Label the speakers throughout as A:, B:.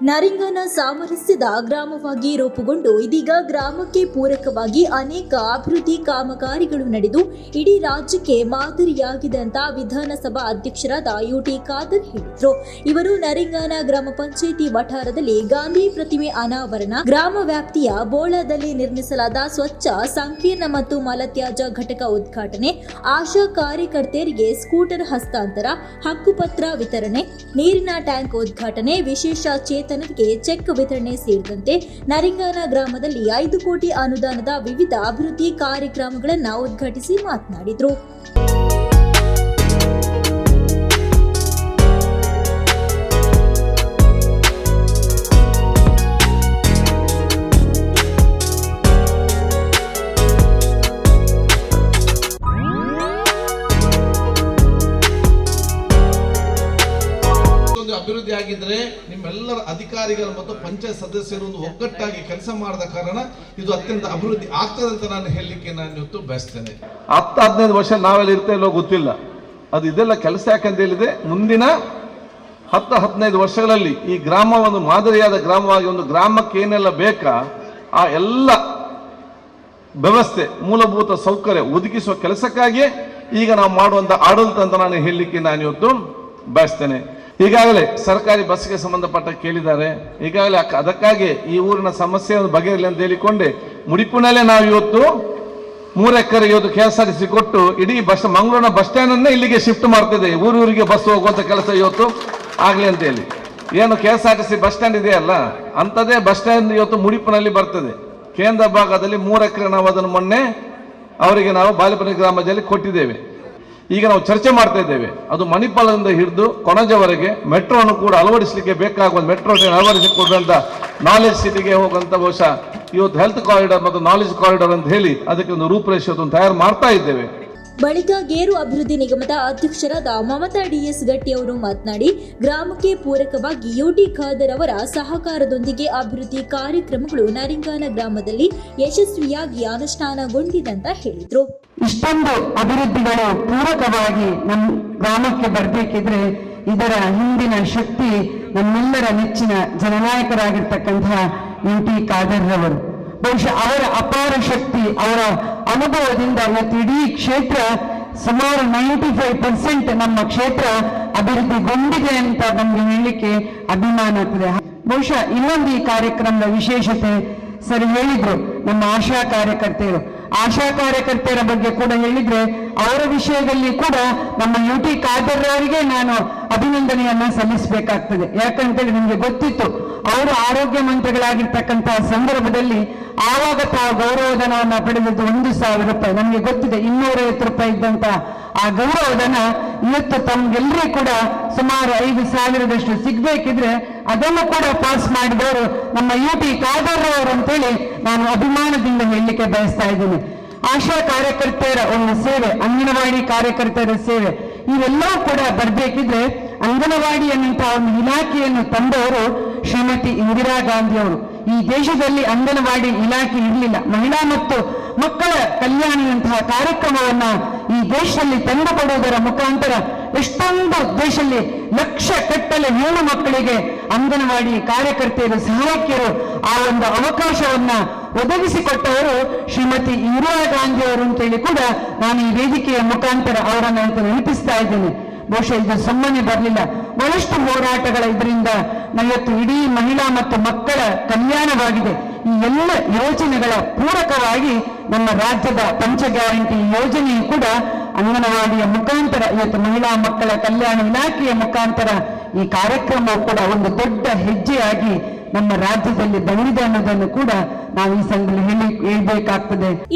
A: ನರಿಂಗನ ಸಾಮರಸ್ಯದ ಗ್ರಾಮವಾಗಿ ರೂಪುಗೊಂಡು ಇದೀಗ ಗ್ರಾಮಕ್ಕೆ ಪೂರಕವಾಗಿ ಅನೇಕ ಅಭಿವೃದ್ಧಿ ಕಾಮಗಾರಿಗಳು ನಡೆದು ಇಡೀ ರಾಜ್ಯಕ್ಕೆ ಮಾದರಿಯಾಗಿದೆ ಅಂತ ವಿಧಾನಸಭಾ ಅಧ್ಯಕ್ಷರಾದ ಯುಟಿ ಖಾದರ್ ಹೇಳಿದರು. ಇವರು ನರಿಂಗನ ಗ್ರಾಮ ಪಂಚಾಯಿತಿ ವಠಾರದಲ್ಲಿ ಗಾಂಧಿ ಪ್ರತಿಮೆ ಅನಾವರಣ, ಗ್ರಾಮ ವ್ಯಾಪ್ತಿಯ ಬೋಳದಲ್ಲಿ ನಿರ್ಮಿಸಲಾದ ಸ್ವಚ್ಛ, ಸಂಕೀರ್ಣ ಮತ್ತು ಮಲತ್ಯಾಜ ಘಟಕ ಉದ್ಘಾಟನೆ, ಆಶಾ ಕಾರ್ಯಕರ್ತೆಯರಿಗೆ ಸ್ಕೂಟರ್ ಹಸ್ತಾಂತರ, ಹಕ್ಕುಪತ್ರ ವಿತರಣೆ, ನೀರಿನ ಟ್ಯಾಂಕ್ ಉದ್ಘಾಟನೆ, ವಿಶೇಷ ಚೇತನರಿಗೆ ಚೆಕ್ ವಿತರಣೆ ಸೇರಿದಂತೆ ನರಿಂಗಾನ ಗ್ರಾಮದಲ್ಲಿ ಐದು ಕೋಟಿ ಅನುದಾನದ ವಿವಿಧ ಅಭಿವೃದ್ಧಿ ಕಾರ್ಯಕ್ರಮಗಳನ್ನು ಉದ್ಘಾಟಿಸಿ ಮಾತನಾಡಿದರು.
B: ಒಂದು ಅಭಿವೃದ್ಧಿ ಆಗಿದ್ರೆ ನಿಮ್ಮೆಲ್ಲರ ಅಧಿಕಾರಿಗಳು ಮತ್ತು ಪಂಚಾಯತ್ ಸದಸ್ಯರು ಒಂದು ಒಗ್ಗಟ್ಟಾಗಿ ಕೆಲಸ ಮಾಡದ ಕಾರಣ ಇದು ಅತ್ಯಂತ ಅಭಿವೃದ್ಧಿ ಆಗ್ತದೆ ಅಂತ ನಾನು ಹೇಳಲಿಕ್ಕೆ ನಾನು ಇವತ್ತು ಬಯಸ್ತೇನೆ.
C: ಹತ್ತು ಹದಿನೈದು ವರ್ಷ ನಾವೆಲ್ಲ ಇರ್ತೇವೋ ಗೊತ್ತಿಲ್ಲ. ಅದು ಇದೆಲ್ಲ ಕೆಲಸ ಯಾಕಂತ ಹೇಳಿದೆ ಮುಂದಿನ ಹತ್ತು ಹದಿನೈದು ವರ್ಷಗಳಲ್ಲಿ ಈ ಗ್ರಾಮ ಒಂದು ಮಾದರಿಯಾದ ಗ್ರಾಮವಾಗಿ ಒಂದು ಗ್ರಾಮಕ್ಕೆ ಏನೆಲ್ಲ ಬೇಕಾ, ಆ ಎಲ್ಲ ವ್ಯವಸ್ಥೆ, ಮೂಲಭೂತ ಸೌಕರ್ಯ ಒದಗಿಸುವ ಕೆಲಸಕ್ಕಾಗಿಯೇ ಈಗ ನಾವು ಮಾಡುವಂಥ ಆಡಳಿತ ಅಂತ ನಾನು ಹೇಳಲಿಕ್ಕೆ ನಾನು ಇವತ್ತು ಬಯಸ್ತೇನೆ. ಈಗಾಗಲೇ ಸರ್ಕಾರಿ ಬಸ್ಗೆ ಸಂಬಂಧಪಟ್ಟ ಕೇಳಿದ್ದಾರೆ. ಈಗಾಗಲೇ ಅದಕ್ಕಾಗಿ ಈ ಊರಿನ ಸಮಸ್ಯೆ ಬಗೆಯಲ್ಲಿ ಅಂತ ಹೇಳಿಕೊಂಡೆ ಮುಡಿಪಿನಲ್ಲೇ ನಾವು ಇವತ್ತು ಮೂರು ಎಕರೆ ಇವತ್ತು K S R T C ಕೊಟ್ಟು ಇಡೀ ಬಸ್ ಮಂಗಳೂರಿನ ಬಸ್ ಸ್ಟ್ಯಾಂಡ್ ಅನ್ನೇ ಇಲ್ಲಿಗೆ ಶಿಫ್ಟ್ ಮಾಡ್ತಿದೆ. ಊರೂರಿಗೆ ಬಸ್ ಹೋಗುವಂಥ ಕೆಲಸ ಇವತ್ತು ಆಗಲಿ ಅಂತ ಹೇಳಿ. ಏನು K S R T C bus stand ಇದೆಯಲ್ಲ ಅಂಥದ್ದೇ ಬಸ್ ಸ್ಟ್ಯಾಂಡ್ ಇವತ್ತು ಮುಡಿಪಿನಲ್ಲಿ ಬರ್ತದೆ. ಕೇಂದ್ರ ಭಾಗದಲ್ಲಿ ಮೂರು ಎಕರೆ ನಾವು ಅದನ್ನು ಮೊನ್ನೆ ಅವರಿಗೆ ನಾವು ಬಾಲಿಪನಿ ಗ್ರಾಮದಲ್ಲಿ ಕೊಟ್ಟಿದ್ದೇವೆ. ಈಗ ನಾವು ಚರ್ಚೆ ಮಾಡ್ತಾ ಇದ್ದೇವೆ. ಅದು ಮಣಿಪಾಲದಿಂದ ಹಿಡಿದು ಕೊಣಜವರೆಗೆ ಮೆಟ್ರೋನು ಕೂಡ ಅಳವಡಿಸಲಿಕ್ಕೆ ಬೇಕಾಗುವ ಮೆಟ್ರೋ ಟ್ರೈನ್ ಅಳವಡಿಸಿಕೊಡುವಂತ ನಾಲೆಜ್ ಸಿಟಿಗೆ ಹೋಗುವಂಥ ಬಹುಶಃ ಇವತ್ತು ಹೆಲ್ತ್ ಕಾರಿಡಾರ್ ಮತ್ತು ನಾಲೆಜ್ ಕಾರಿಡಾರ್ ಅಂತ ಹೇಳಿ ಅದಕ್ಕೆ ಒಂದು ರೂಪರೇಷೆ ಅದನ್ನು ತಯಾರು ಮಾಡ್ತಾ ಇದ್ದೇವೆ.
A: ಬಳಿಕ ಗೇರು ಅಭಿವೃದ್ಧಿ ನಿಗಮದ ಅಧ್ಯಕ್ಷರಾದ ಮಮತಾ ಡಿಎಸ್ ಗಟ್ಟಿ ಅವರು ಮಾತನಾಡಿ, ಗ್ರಾಮಕ್ಕೆ ಪೂರಕವಾಗಿ ಯುಟಿ ಖಾದರ್ ಅವರ ಸಹಕಾರದೊಂದಿಗೆ ಅಭಿವೃದ್ಧಿ ಕಾರ್ಯಕ್ರಮಗಳು ನರಿಂಗಾನ ಗ್ರಾಮದಲ್ಲಿ ಯಶಸ್ವಿಯಾಗಿ ಅನುಷ್ಠಾನಗೊಂಡಿದೆ ಅಂತ ಹೇಳಿದರು.
D: ಇಷ್ಟೊಂದು ಅಭಿವೃದ್ಧಿಗಳು ಪೂರಕವಾಗಿ ನಮ್ಮ ಗ್ರಾಮಕ್ಕೆ ಬರಬೇಕಿದ್ರೆ ಇದರ ಹಿಂದಿನ ಶಕ್ತಿ ನಮ್ಮೆಲ್ಲರ ನೆಚ್ಚಿನ ಜನನಾಯಕರಾಗಿರ್ತಕ್ಕಂತಹ ಯು ಟಿ ಖಾದರ್ರವರು ಬಹುಶಃ ಅವರ ಅಪಾರ ಶಕ್ತಿ ಅವರ ಅನುಭವದಿಂದ ಇವತ್ತು ಇಡೀ ಕ್ಷೇತ್ರ ಸುಮಾರು ನೈಂಟಿ ಫೈವ್ ಪರ್ಸೆಂಟ್ ನಮ್ಮ ಕ್ಷೇತ್ರ ಅಭಿವೃದ್ಧಿಗೊಂಡಿದೆ ಅಂತ ನಮ್ಗೆ ಹೇಳಲಿಕ್ಕೆ ಅಭಿಮಾನ ಆಗ್ತದೆ. ಬಹುಶಃ ಇನ್ನೊಂದು ಈ ಕಾರ್ಯಕ್ರಮದ ವಿಶೇಷತೆ ಸರಿ ಹೇಳಿದ್ರು, ನಮ್ಮ ಆಶಾ ಕಾರ್ಯಕರ್ತೆಯರು. ಆಶಾ ಕಾರ್ಯಕರ್ತೆಯರ ಬಗ್ಗೆ ಕೂಡ ಹೇಳಿದ್ರೆ, ಅವರ ವಿಷಯದಲ್ಲಿ ಕೂಡ ನಮ್ಮ ಯು ಟಿ ಖಾದರ್ರವರಿಗೆ ನಾನು ಅಭಿನಂದನೆಯನ್ನ ಸಲ್ಲಿಸಬೇಕಾಗ್ತದೆ. ಯಾಕಂತೇಳಿ ನಿಮ್ಗೆ ಗೊತ್ತಿತ್ತು, ಅವರು ಆರೋಗ್ಯ ಮಂತ್ರಿಗಳಾಗಿರ್ತಕ್ಕಂತಹ ಸಂದರ್ಭದಲ್ಲಿ ಆವಾಗ ತಾವು ಗೌರವಧನವನ್ನು ಪಡೆದದ್ದು ಒಂದು ಸಾವಿರ ರೂಪಾಯಿ. ನಮಗೆ ಗೊತ್ತಿದೆ, ಇನ್ನೂರೈವತ್ತು ರೂಪಾಯಿ ಇದ್ದಂತ ಆ ಗೌರವಧನ ಇವತ್ತು ತಮ್ಗೆಲ್ಲರೂ ಕೂಡ ಸುಮಾರು ಐದು ಸಾವಿರದಷ್ಟು ಸಿಗ್ಬೇಕಿದ್ರೆ ಅದನ್ನು ಕೂಡ ಪಾಸ್ ಮಾಡಿದವರು ನಮ್ಮ ಯು ಟಿ ಕಾದರ್ರವರು ಅಂತೇಳಿ ನಾನು ಅಭಿಮಾನದಿಂದ ಹೇಳಲಿಕ್ಕೆ ಬಯಸ್ತಾ ಇದ್ದೀನಿ. ಆಶಾ ಕಾರ್ಯಕರ್ತೆಯರ ಒಂದು ಸೇವೆ, ಅಂಗನವಾಡಿ ಕಾರ್ಯಕರ್ತೆಯರ ಸೇವೆ, ಇವೆಲ್ಲವೂ ಕೂಡ ಬರಬೇಕಿದ್ರೆ ಅಂಗನವಾಡಿ ಅನ್ನುವಂತಹ ಒಂದು ಇಲಾಖೆಯನ್ನು ತಂದವರು ಶ್ರೀಮತಿ ಇಂದಿರಾ ಗಾಂಧಿ ಅವರು ಈ ದೇಶದಲ್ಲಿ ಅಂಗನವಾಡಿ ಇಲಾಖೆ ಇರಲಿಲ್ಲ. ಮಹಿಳಾ ಮತ್ತು ಮಕ್ಕಳ ಕಲ್ಯಾಣಿಯಂತಹ ಕಾರ್ಯಕ್ರಮವನ್ನ ಈ ದೇಶದಲ್ಲಿ ತಂದುಕೊಡುವುದರ ಮುಖಾಂತರ ಎಷ್ಟೊಂದು ದೇಶದಲ್ಲಿ ಲಕ್ಷ ಕಟ್ಟಲೆ ಹೆಣ್ಣು ಮಕ್ಕಳಿಗೆ ಅಂಗನವಾಡಿ ಕಾರ್ಯಕರ್ತೆಯರು, ಸಹಾಯಕಿಯರು ಆ ಒಂದು ಅವಕಾಶವನ್ನ ಒದಗಿಸಿಕೊಟ್ಟವರು ಶ್ರೀಮತಿ ಇಂದಿರಾ ಗಾಂಧಿ ಅವರು ಅಂತೇಳಿ ಕೂಡ ನಾನು ಈ ವೇದಿಕೆಯ ಮುಖಾಂತರ ಅವರನ್ನು ನೆನಪಿಸ್ತಾ ಇದ್ದೇನೆ. ಬಹುಶಃ ಇದು ಸುಮ್ಮನೆ ಬರಲಿಲ್ಲ. ಬಹಳಷ್ಟು ಹೋರಾಟಗಳ ಇದರಿಂದ ಇವತ್ತು ಇಡೀ ಮಹಿಳಾ ಮತ್ತು ಮಕ್ಕಳ ಕಲ್ಯಾಣವಾಗಿದೆ. ಈ ಎಲ್ಲ ಯೋಜನೆಗಳ ಪೂರಕವಾಗಿ ನಮ್ಮ ರಾಜ್ಯದ ಪಂಚ ಗ್ಯಾರಂಟಿ ಯೋಜನೆಯು ಕೂಡ ಅಂಗನವಾಡಿಯ ಮುಖಾಂತರ, ಇವತ್ತು ಮಹಿಳಾ ಮಕ್ಕಳ ಕಲ್ಯಾಣ ಇಲಾಖೆಯ ಮುಖಾಂತರ ಈ ಕಾರ್ಯಕ್ರಮವು ಕೂಡ ಒಂದು ದೊಡ್ಡ ಹೆಜ್ಜೆಯಾಗಿ ನಮ್ಮ ರಾಜ್ಯದಲ್ಲಿ ಬಂದಿದೆ ಅನ್ನೋದನ್ನು ಕೂಡ ನಾವು ಈ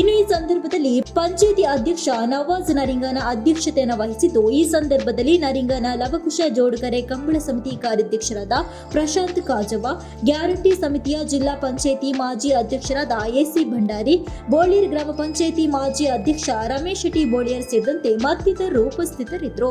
A: ಇನ್ನು ಈ ಸಂದರ್ಭದಲ್ಲಿ ಪಂಚಾಯಿತಿ ಅಧ್ಯಕ್ಷ ನವಾಜ್ ನರಿಂಗನ ಅಧ್ಯಕ್ಷತೆಯನ್ನು ವಹಿಸಿದ್ದು, ಈ ಸಂದರ್ಭದಲ್ಲಿ ನರಿಂಗನ ಲವಕುಶ ಜೋಡುಗರೆ ಕಂಬಳ ಸಮಿತಿ ಕಾರ್ಯಾಧ್ಯಕ್ಷರಾದ ಪ್ರಶಾಂತ್ ಕಾಜವ ಗ್ಯಾರಂಟಿ ಸಮಿತಿಯ ಜಿಲ್ಲಾ ಪಂಚಾಯಿತಿ ಮಾಜಿ ಅಧ್ಯಕ್ಷರಾದ ಎಸಿ ಭಂಡಾರಿ ಬೋಳಿಯರ್ ಗ್ರಾಮ ಪಂಚಾಯಿತಿ ಮಾಜಿ ಅಧ್ಯಕ್ಷ ರಮೇಶ್ ಶೆಟ್ಟಿ ಬೋಳಿಯರ್ ಸೇರಿದಂತೆ ಮತ್ತಿತರರು ಉಪಸ್ಥಿತರಿದ್ದರು.